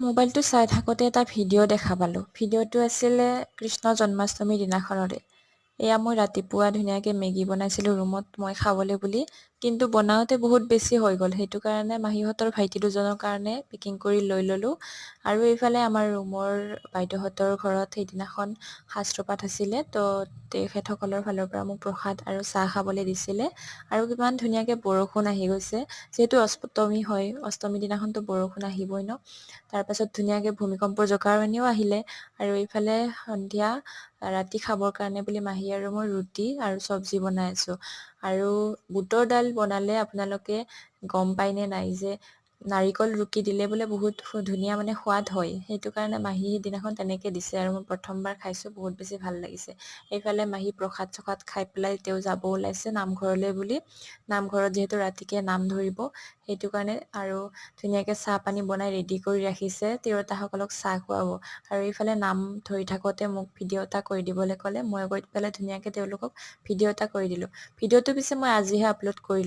মোবাইলটো চাই থাকোঁতে এটা ভিডিঅ' দেখা পালোঁ। ভিডিঅ'টো আছিলে কৃষ্ণ জন্মাষ্টমীৰ দিনাখনৰে। এয়া মই ৰাতিপুৱা ধুনীয়াকৈ মেগী বনাইছিলোঁ ৰুমত মই খাবলৈ বুলি। কিন্তু বনাওঁতে বহুত বেছি হৈ গ'ল। সেইটো কাৰণে মাহীহঁতৰ ভাইটি দুজনৰ কাৰণে পেকিং কৰি লৈ ল'লোঁ। আৰু এইফালে আমাৰ ৰুমৰ বাইদেউহঁতৰ ঘৰত সেইদিনাখন শাস্ত্ৰপাঠ আছিলে তো তেখেতসকলৰ ফালৰ পৰা মোক প্ৰসাদ আৰু চাহ খাবলৈ দিছিলে। আৰু কিমান ধুনীয়াকৈ বৰষুণ আহি গৈছে। যিহেতু অষ্টমী হয় অষ্টমীৰ দিনাখনতো বৰষুণ আহিবই ন? তাৰপাছত ধুনীয়াকৈ ভূমিকম্পৰ জোকাৰণিও আহিলে। আৰু এইফালে সন্ধিয়া ৰাতি খাবৰ কাৰণে বুলি মাহী আৰু মই ৰুটি আৰু চব্জি বনাই আছোঁ। আৰু বুটৰ দাল বনালে আপোনালোকে গম পায়নে নাই যে নাৰিকল ৰুকি দিলে বোলে বহুত ধুনীয়া মানে সোৱাদ হয়। সেইটো কাৰণে মাহী সিদিনাখন তেনেকৈ দিছে আৰু মই প্ৰথমবাৰ খাইছোঁ, বহুত বেছি ভালো লাগিছে। এইফালে মাহী প্ৰসাদ চসাদ খাই পেলাই তেওঁ যাব ওলাইছে নামঘৰলৈ বুলি। নামঘৰত যিহেতু ৰাতিকৈ নাম ধৰিব, সেইটো কাৰণে আৰু ধুনীয়াকৈ চাহ পানী বনাই ৰেডি কৰি ৰাখিছে, তিৰোতাসকলক চাহ খুৱাব। আৰু এইফালে নাম ধৰি থাকোঁতে মোক ভিডিঅ' এটা কৰি দিবলৈ ক'লে, মই গৈ পেলাই ধুনীয়াকৈ তেওঁলোকক ভিডিঅ' এটা কৰি দিলোঁ। ভিডিঅ'টো পিছে মই আজিহে আপলোড কৰিলোঁ।